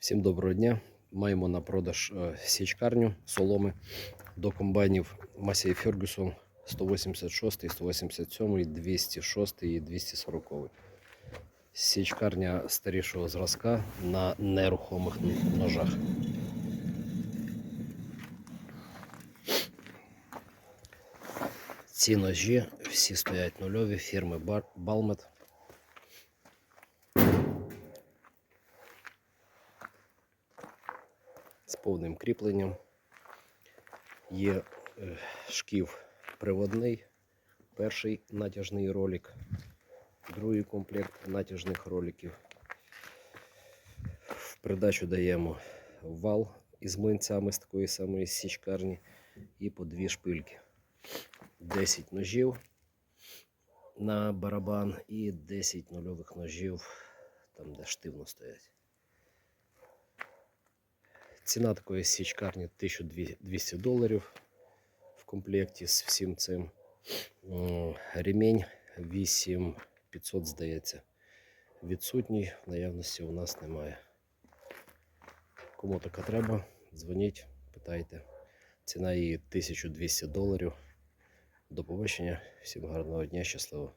Всім доброго дня. Маємо на продаж е, січкарню соломи до комбайнів Масей Фергюсон 186, 187, 206 і 240. Січкарня старішого зразка на нерухомих ножах. Ці ножі всі стоять нульові фірми Бар- з повним кріпленням. Є е, шків приводний, перший натяжний ролик, другий комплект натяжних роликів. В придачу даємо вал із млинцями з такої самої січкарні і по дві шпильки. 10 ножів на барабан і 10 нульових ножів там, де штивно стоять. Ціна такої січкарні 1200 доларів в комплекті з всім цим. Ремінь 8500, здається. Відсутній, в наявності у нас немає. Кому така треба, дзвоніть, питайте. Ціна її 1200 доларів. До побачення, всім гарного дня, щасливо.